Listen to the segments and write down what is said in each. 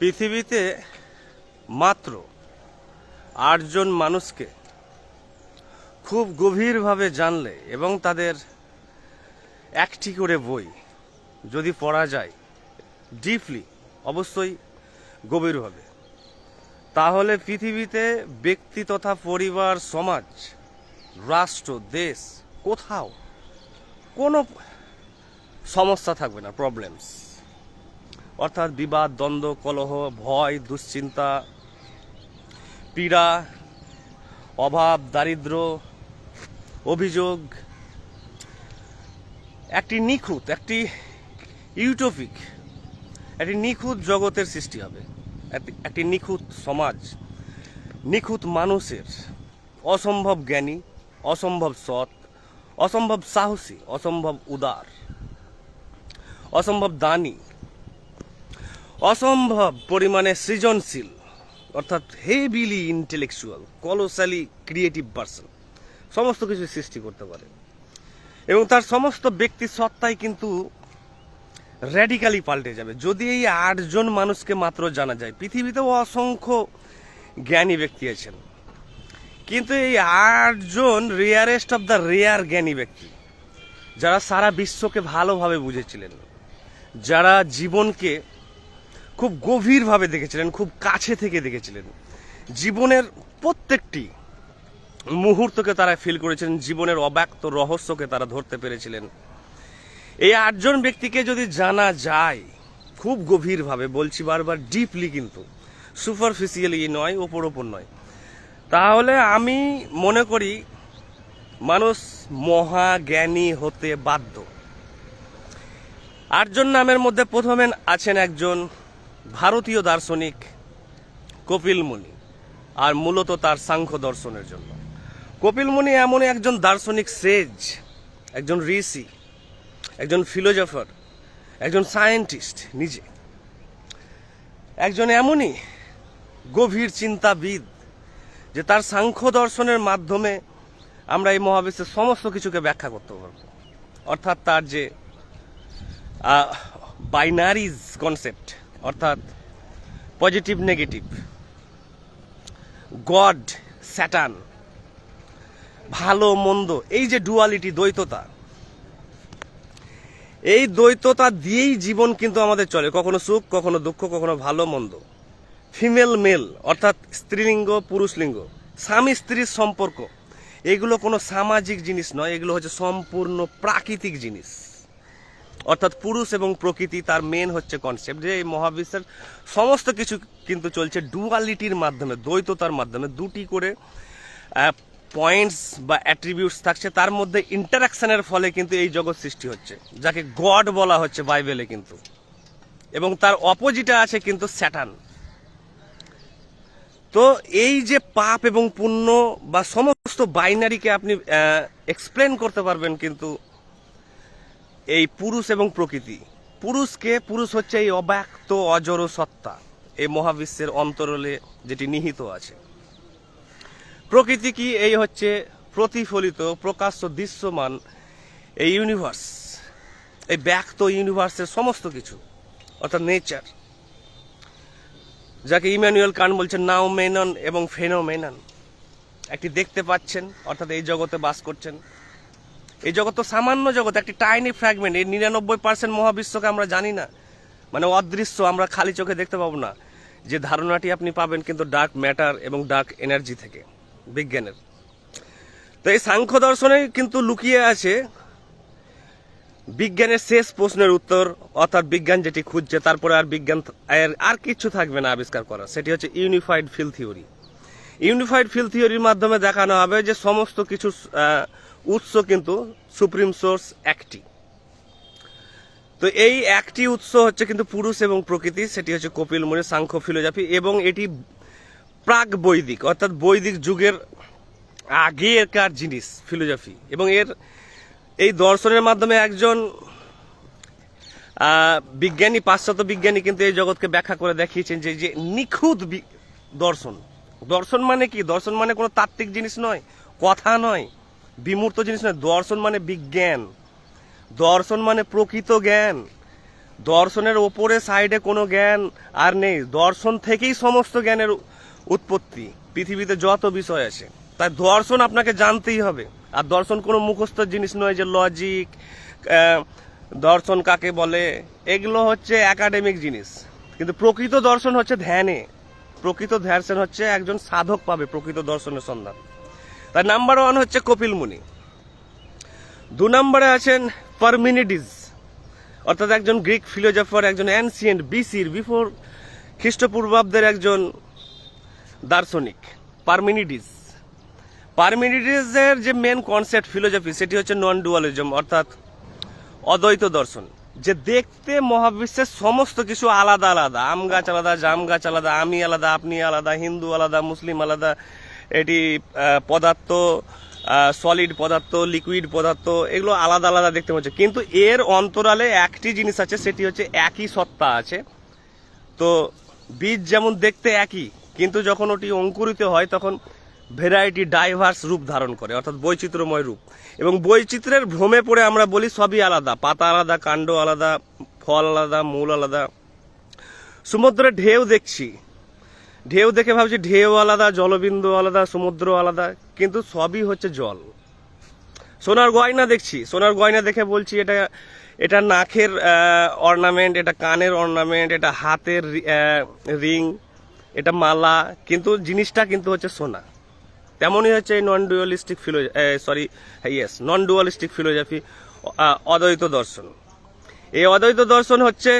পৃথিবীতে মাত্র আটজন মানুষকে খুব গভীরভাবে জানলে এবং তাদের একটি করে বই যদি পড়া যায় ডিপলি অবশ্যই গভীরভাবে তাহলে পৃথিবীতে ব্যক্তি তথা পরিবার, সমাজ, রাষ্ট্র, দেশ, কোথাও কোনো সমস্যা থাকবে না প্রবলেমস অর্থাৎ বিবাদ, দ্বন্দ্ব, কলহ, ভয়, দুশ্চিন্তা, পীড়া, অভাব, দারিদ্র, অভিযোগ, একটি নিখুঁত, একটি ইউটোপিক একটি নিখুঁত জগতের সৃষ্টি হবে। একটি- নিখুঁত সমাজ, নিখুঁত মানুষের অসম্ভব জ্ঞানী, অসম্ভব সৎ, অসম্ভব সাহসী, অসম্ভব উদার, অসম্ভব দানী অসম্ভব পরিমাণে সৃজনশীল, অর্থাৎ heavily intellectual colossally creative person সমস্ত কিছু সৃষ্টি করতে পারে। এবং তার সমস্ত ব্যক্তি সত্তাই কিন্তু র্যাডিক্যালি পাল্টে যাবে। যদি এই আটজন মানুষকে মাত্র জানা যায়, পৃথিবীতেও অসংখ্য জ্ঞানী ব্যক্তি আছেন। কিন্তু এই আটজন রেয়ারেস্ট অফ দ্য রেয়ার জ্ঞানী ব্যক্তি, যারা সারা বিশ্বকে ভালোভাবে বুঝেছিলেন, যারা জীবনকে খুব গভীরভাবে দেখেছিলেন, খুব কাছে থেকে দেখেছিলেন। জীবনের প্রত্যেকটি মুহূর্তকে তারা ফিল করেছিলেন, জীবনের অব্যক্ত রহস্যকে তারা ধরতে পেরেছিলেন। এই আটজন ব্যক্তিকে যদি জানা যায়, খুব গভীরভাবে, বলছি বারবার ডিপলি কিন্তু সুপারফিসিয়ালি নয় ওপর ওপর নয়, তাহলে আমি মনে করি মানুষ মহাজ্ঞানী হতে বাধ্য। আটজন নামের মধ্যে প্রথমে আছেন একজন ভারতীয় দার্শনিক কপিল মুনি আর মূলত তার সাংখ্য দর্শনের জন্য। কপিল মুনি এমন একজন দার্শনিক সেজ, একজন ঋষি, একজন ফিলোজফার, একজন সায়েন্টিস্ট নিজে। একজন এমনই গভীর চিন্তাবিদ যে তার সাংখ্য দর্শনের মাধ্যমে আমরা এই মহাবিশ্বের সমস্ত কিছুকে ব্যাখ্যা করতে পারব। অর্থাৎ তার যে বাইনারিজ কনসেপ্ট অর্থাৎ পজিটিভ, নেগেটিভ। God, Satan. ভালো, মন্দ, এই যে ডুয়ালিটি, দ্বৈততা। এই দ্বৈততা দিয়েই জীবন কিন্তু আমাদের চলে। কখনো সুখ, কখনো দুঃখ, কখনো ভালো, মন্দ। ফিমেল, মেল, অর্থাৎ স্ত্রীলিঙ্গ, পুরুষলিঙ্গ। স্বামী স্ত্রীর সম্পর্ক। এগুলো কোনো সামাজিক জিনিস নয়, এগুলো হচ্ছে সম্পূর্ণ প্রাকৃতিক জিনিস। অর্থাৎ পুরুষ এবং প্রকৃতি তার মেন হচ্ছে কনসেপ্ট যে এই মহাবিশ্বের সমস্ত কিছু কিন্তু চলছে ডুয়ালিটির মাধ্যমে, দ্বৈততার মাধ্যমে। দুটি করে পয়েন্টস বা অ্যাট্রিবিউটস থাকছে, তার মধ্যে ইন্টারাকশনের ফলে কিন্তু এই জগৎ সৃষ্টি হচ্ছে, যাকে গড বলা হচ্ছে বাইবেলে কিন্তু। এবং তার অপোজিটে আছে কিন্তু স্যাটান তো এই যে পাপ এবং পুণ্য বা সমস্ত বাইনারিকে আপনি এক্সপ্লেন করতে পারবেন কিন্তু এই পুরুষ এবং প্রকৃতি। পুরুষকে পুরুষ হচ্ছে এই অব্যক্ত অজর সত্তা। এই মহাবিশ্বের অন্তরলে যেটি নিহিত আছে। প্রকৃতি কি? এই হচ্ছে প্রতিফলিত, প্রকাশ্য, দৃশ্যমান এই ইউনিভার্স এই ব্যক্ত ইউনিভার্সের সমস্ত কিছু, অর্থাৎ নেচার যাকে ইম্যানুয়েল কান বলছেন নাও মেনন এবং ফেনোমেনন। একটি দেখতে পাচ্ছেন, অর্থাৎ এই জগতে বাস করছেন। এই জগৎ তো সামান্য জগৎ, একটি টাইনি ফ্র্যাগমেন্ট এই নিরানব্বই পার্সেন্ট মহাবিশ্বকে আমরা জানি না। মানে অদৃশ্য, আমরা খালি চোখে দেখতে পাবো না। যে ধারণাটি আপনি পাবেন কিন্তু ডার্ক ম্যাটার এবং ডার্ক এনার্জি থেকে, বিজ্ঞানের। তো এই সাংখ্য দর্শনে কিন্তু লুকিয়ে আছে বিজ্ঞানের শেষ প্রশ্নের উত্তর, অর্থাৎ বিজ্ঞান যেটি খুঁজছে, তারপরে আর বিজ্ঞান আর কিছু থাকবে না আবিষ্কার করা সেটি হচ্ছে unified field theory unified field থিওরির মাধ্যমে দেখানো হবে যে সমস্ত কিছু উৎস কিন্তু সুপ্রিম সোর্স একটি। তো এই একটি উৎস হচ্ছে কিন্তু পুরুষ এবং প্রকৃতি, সেটি হচ্ছে কপিল মুনি, সাংখ্য ফিলোজফি এবং এটি প্রাক বৈদিক, অর্থাৎ বৈদিক যুগের আগেকার জিনিস, ফিলোজফি। এবং এর এই দর্শনের মাধ্যমে একজন বিজ্ঞানী, পাশ্চাত্য বিজ্ঞানী কিন্তু এই জগৎকে ব্যাখ্যা করে দেখিয়েছেন যে যে নিখুঁত দর্শন। দর্শন মানে কি? দর্শন মানে কোনো তাত্ত্বিক জিনিস নয়, কথা নয়। বিমূর্ত জিনিস নয় দর্শন মানে বিজ্ঞান। দর্শন মানে প্রকৃত জ্ঞান। দর্শনের ওপরে, সাইডে কোনো জ্ঞান আর নেই। দর্শন থেকেই সমস্ত জ্ঞানের উৎপত্তি, পৃথিবীতে যত বিষয় আছে। তাই দর্শন আপনাকে জানতেই হবে। আর দর্শন কোনো মুখস্থ জিনিস নয় যে লজিক দর্শন কাকে বলে। এগুলো হচ্ছে একাডেমিক জিনিস। কিন্তু প্রকৃত দর্শন হচ্ছে ধ্যানে। প্রকৃত ধ্যান হচ্ছে একজন সাধক পাবে প্রকৃত দর্শনের সন্ধান। তার নাম্বার ওয়ান হচ্ছে কপিল মুনি। দু নম্বরে আছেন পারমিনিডিস, অর্থাৎ একজন গ্রিক ফিলোজফার, একজন অ্যানসিয়েন্ট বিসির বিফোর খ্রিস্টপূর্বাব্দের একজন দার্শনিক, পারমিনিডিস। পারমিনিডিসের যে মেন কনসেপ্ট ফিলোজফি সেটি হচ্ছে নন ডুয়ালিজম অর্থাৎ অদ্বৈত দর্শন, যে দেখতে মহাবিশ্বের সমস্ত কিছু আলাদা আলাদা, আম গাছ আলাদা, জাম গাছ আলাদা, আমি আলাদা, আপনি আলাদা, হিন্দু আলাদা, মুসলিম আলাদা এটি পদার্থ সলিড পদার্থ লিকুইড পদার্থ, এগুলো আলাদা আলাদা দেখতে পাচ্ছে। কিন্তু এর অন্তরালে একটি জিনিস আছে, সেটি হচ্ছে একই সত্তা আছে। তো বীজ যেমন দেখতে একই, কিন্তু যখন ওটি অঙ্কুরিত হয়, তখন ভেরাইটি ডাইভার্স রূপ ধারণ করে, অর্থাৎ বৈচিত্র্যময় রূপ। এবং বৈচিত্র্যের ভ্রমে পড়ে আমরা বলি সবই আলাদা। পাতা আলাদা, কাণ্ড আলাদা, ফল আলাদা, মূল আলাদা। সমুদ্রে ঢেউ দেখছি ঢেউ দেখে ভাবছি ঢেউ আলাদা, জলবিন্দু আলাদা, সমুদ্র আলাদা, কিন্তু সবই হচ্ছে জল। সোনার গয়না দেখছি, সোনার গয়না দেখে বলছি এটা এটা নাকের অর্নামেন্ট এটা কানের অর্নামেন্ট এটা হাতের রিং এটা মালা, কিন্তু জিনিসটা কিন্তু হচ্ছে সোনা। তেমনই হচ্ছে এই non dualistic philo sorry yes non dualistic philosophy অদ্বৈত দর্শন। এই অদ্বৈত দর্শন হচ্ছে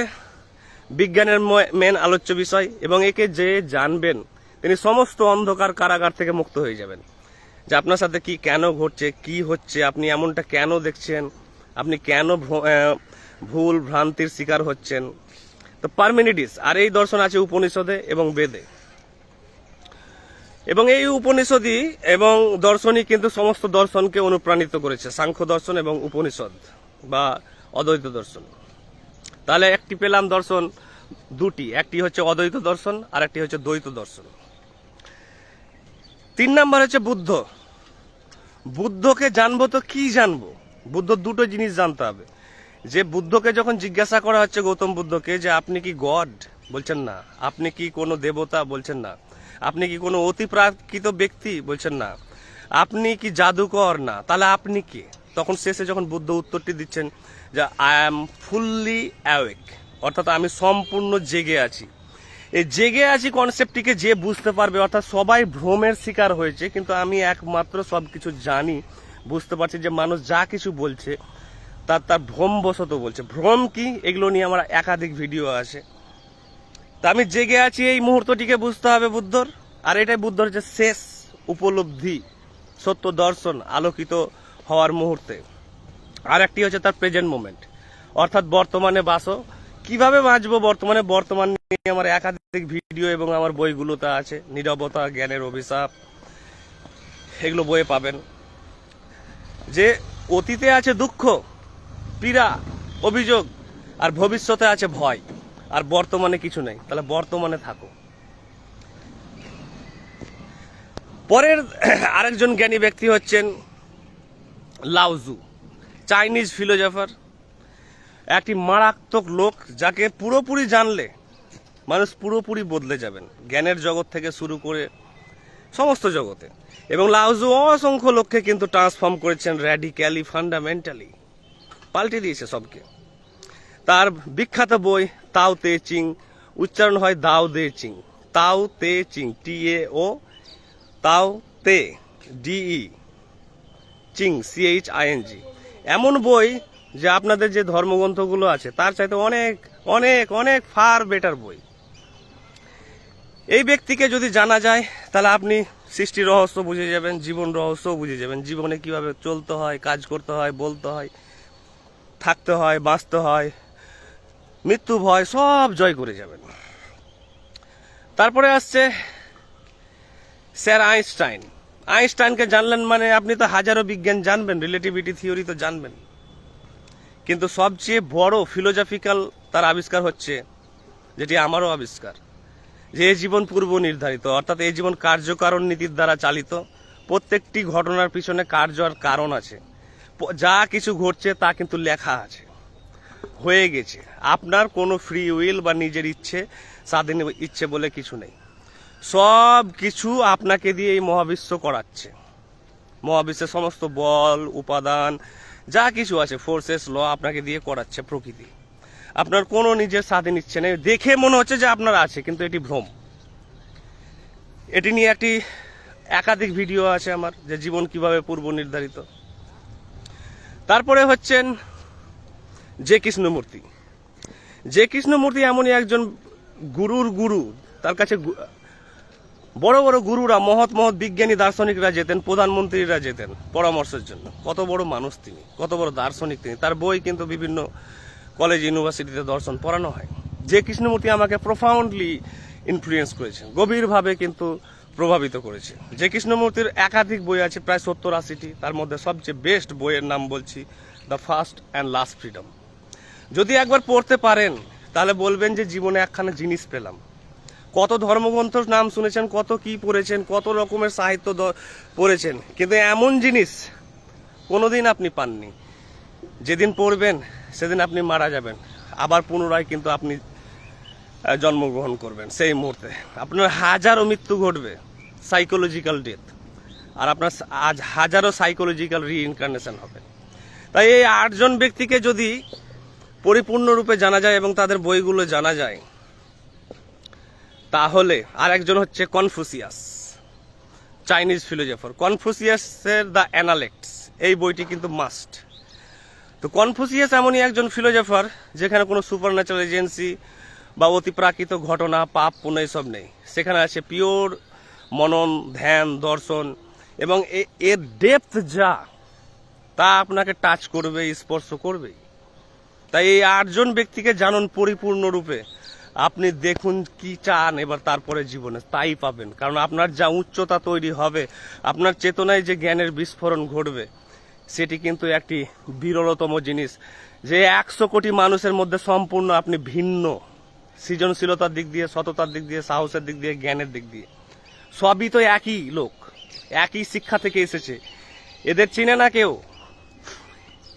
বিজ্ঞানের মেন আলোচ্য বিষয় এবং একে যে জানবেন, তিনি সমস্ত অন্ধকার কারাগার থেকে মুক্ত হয়ে যাবেন। যে আপনার সাথে কি কেন ঘটছে, কি হচ্ছে, আপনি এমনটা কেন দেখছেন, আপনি কেন ভুল ভ্রান্তির শিকার হচ্ছেন। তো পারমিনিডিস, আর এই দর্শন আছে উপনিষদে এবং বেদে। এবং এই উপনিষদই এবং দর্শনই কিন্তু সমস্ত দর্শনকে অনুপ্রাণিত করেছে, সাংখ্য দর্শন এবং উপনিষদ বা অদ্বৈত দর্শন। তাহলে একটি পেলাম দর্শন দুটি, একটি হচ্ছে অদ্বৈত দর্শন আর একটি হচ্ছে দ্বৈত দর্শন। তিন নাম্বার হচ্ছে বুদ্ধ। বুদ্ধকে জানব তো কি জানব? বুদ্ধ দুটো জিনিস জানতে হবে। যে বুদ্ধকে যখন জিজ্ঞাসা করা হচ্ছে গৌতম বুদ্ধকে যে আপনি কি গড? বলছেন না। আপনি কি কোনো দেবতা? বলছেন না। আপনি কি কোনো অতিপ্রাকৃত ব্যক্তি? বলছেন না। আপনি কি জাদুকর? না। তাহলে আপনি কি? তখন শেষে যখন বুদ্ধ উত্তরটি দিচ্ছেন যে আই অ্যাম ফুললি অ্যাওয়েক অর্থাৎ আমি সম্পূর্ণ জেগে আছি। এই জেগে আছি কনসেপ্টটিকে যে বুঝতে পারবে, অর্থাৎ সবাই ভ্রমের শিকার হয়েছে, কিন্তু আমি একমাত্র সব কিছু জানি, বুঝতে পারছি যে মানুষ যা কিছু বলছে, তার তার ভ্রমবশত বলছে। ভ্রম কি? এগুলো নিয়ে আমার একাধিক ভিডিও আছে তা আমি জেগে আছি এই মুহূর্তটিকে বুঝতে হবে বুদ্ধর। আর এটাই বুদ্ধর যে শেষ উপলব্ধি, সত্য দর্শন, আলোকিত হওয়ার মুহূর্তে। আর একটি হচ্ছে তার প্রেজেন্ট মোমেন্ট অর্থাৎ বর্তমানে বাসো। কীভাবে বাঁচবো বর্তমানে? বর্তমান নিয়ে আমার একাধিক ভিডিও এবং আমার বইগুলোতে আছে। নীরবতা, জ্ঞানের অভিশাপ, এগুলো বইয়ে পাবেন। যে অতীতে আছে দুঃখ, পীড়া, অভিযোগ, আর ভবিষ্যতে আছে ভয়। আর বর্তমানে কিছু নেই। তাহলে বর্তমানে থাকো। পরের আরেকজন জ্ঞানী ব্যক্তি হচ্ছেন লাউজু চাইনিজ ফিলোজফার, একটি মারাত্মক লোক যাকে পুরোপুরি জানলে মানুষ পুরোপুরি বদলে যাবেন। জ্ঞানের জগৎ থেকে শুরু করে সমস্ত জগতে। এবং লাউজু অসংখ্য লোককে কিন্তু ট্রান্সফর্ম করেছেন র্যাডিক্যালি, ফান্ডামেন্টালি। পাল্টে দিয়েছে সবকে। তার বিখ্যাত বই তাও তে চিং, উচ্চারণ হয় দাও দে চিং। তাও তে চিং, টি এ ও, তাও তে ডিই চিং সিএইচ আইএনজি এমন বই যে আপনাদের যে ধর্মগ্রন্থগুলো আছে, তার চাইতে অনেক অনেক অনেক ফার বেটার বই। এই ব্যক্তিকে যদি জানা যায়, তাহলে আপনি সৃষ্টির রহস্য বুঝে যাবেন, জীবন রহস্য বুঝে যাবেন। জীবনে কীভাবে চলতে হয়, কাজ করতে হয়, বলতে হয়, থাকতে হয়, বাঁচতে হয়, মৃত্যু, ভয়, সব জয় করে যাবেন। তারপরে আসছে স্যার আইনস্টাইন। আইনস্টাইনকে জানলেন মানে আপনি তো হাজারো বিজ্ঞান জানবেন রিলেটিভিটি থিওরি তো জানবেন। কিন্তু সবচেয়ে বড় ফিলোজফিক্যাল তার আবিষ্কার হচ্ছে, যেটি আমারও আবিষ্কার, যে এই জীবন পূর্ব নির্ধারিত, অর্থাৎ এই জীবন কার্যকারণ নীতির দ্বারা চালিত, প্রত্যেকটি ঘটনার পিছনে কার্য আর কারণ আছে। যা কিছু ঘটছে তা কিন্তু লেখা আছে, হয়ে গেছে। আপনার কোনো ফ্রি উইল বা নিজের ইচ্ছে, স্বাধীন ইচ্ছে বলে কিছু নেই। সব কিছু আপনাকে দিয়ে এই মহাবিশ্ব করাচ্ছে। মহাবিশ্বের সমস্ত বল, উপাদান, যা কিছু আছে ফোর্সেস ল আপনাকে দিয়ে করাচ্ছে প্রকৃতি। আপনার কোনো নিজের স্বাধীন ইচ্ছে নেই দেখে মনে হচ্ছে যে আপনার আছে, কিন্তু এটি ভ্রম। এটি নিয়ে একটি একাধিক ভিডিও আছে আমার, যে জীবন কীভাবে পূর্ব নির্ধারিত। তারপরে হচ্ছেন যে কৃষ্ণমূর্তি। যে কৃষ্ণমূর্তি এমনই একজন গুরুর গুরু, তার কাছে বড় বড় গুরুরা, মহৎ মহৎ বিজ্ঞানী দার্শনিকরা যেতেন, প্রধানমন্ত্রীরা যেতেন পরামর্শের জন্য। কত বড় মানুষ তিনি, কত বড় দার্শনিক তিনি। তার বই কিন্তু বিভিন্ন কলেজ ইউনিভার্সিটিতে দর্শন পড়ানো হয়। যে কৃষ্ণমূর্তি আমাকে প্রফাউন্ডলি ইনফ্লুয়েন্স করেছে গভীরভাবে কিন্তু প্রভাবিত করেছে। যে কৃষ্ণমূর্তির একাধিক বই আছে, প্রায় সত্তর আশিটি, তার মধ্যে সবচেয়ে বেস্ট বইয়ের নাম বলছি the first and last freedom যদি একবার পড়তে পারেন, তাহলে বলবেন যে জীবনে একখানা জিনিস পেলাম। কত ধর্মগ্রন্থর নাম শুনেছেন, কত কি পড়েছেন, কত রকমের সাহিত্য পড়েছেন। কিন্তু এমন জিনিস কোনোদিন আপনি পাননি। যেদিন পড়বেন, সেদিন আপনি মারা যাবেন। আবার পুনরায় কিন্তু আপনি জন্মগ্রহণ করবেন সেই মুহূর্তে। আপনার হাজারো মৃত্যু ঘটবে সাইকোলজিক্যাল ডেথ আর আপনার আজ হাজারো সাইকোলজিক্যাল রিইনকার্নেশন হবে। তাই এই আটজন ব্যক্তিকে যদি পরিপূর্ণরূপে জানা যায় এবং তাদের বইগুলো জানা যায় তাহলে আর একজন হচ্ছে কনফুসিয়াস, চাইনিজ ফিলোজফার। কনফুসিয়াসের দ্য অ্যানালেক্টস, এই বইটি কিন্তু মাস্ট তো কনফুসিয়াস এমনই একজন ফিলোজফার যেখানে কোনো সুপার ন্যাচারাল এজেন্সি বা অতিপ্রাকৃত ঘটনা, পাপ, পুণ্য এসব নেই। সেখানে আছে পিওর মনন, ধ্যান, দর্শন এবং এর ডেপথ যা, তা আপনাকে টাচ করবে, স্পর্শ করবেই তাই এই আটজন ব্যক্তিকে জানুন পরিপূর্ণরূপে। আপনি দেখুন কি চান এবার তারপরে জীবনে, তাই পাবেন। কারণ আপনার যা উচ্চতা তৈরি হবে, আপনার চেতনায় যে জ্ঞানের বিস্ফোরণ ঘটবে, সেটি কিন্তু একটি বিরলতম জিনিস। যে একশো কোটি মানুষের মধ্যে সম্পূর্ণ আপনি ভিন্ন। সৃজনশীলতার দিক দিয়ে, সততার দিক দিয়ে, সাহসের দিক দিয়ে, জ্ঞানের দিক দিয়ে। সবই তো একই লোক, একই শিক্ষা থেকে এসেছে। এদের চিনে না কেউ?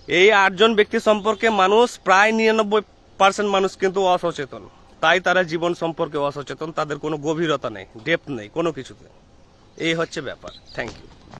এই আটজন ব্যক্তি সম্পর্কে মানুষ প্রায় নিরানব্বই পার্সেন্ট মানুষ কিন্তু অসচেতন। তাই তারা জীবন সম্পর্কে অসচেতন, তাদের কোনো গভীরতা নেই ডেপথ নেই, কোনো কিছুতে। এই হচ্ছে ব্যাপার। Thank you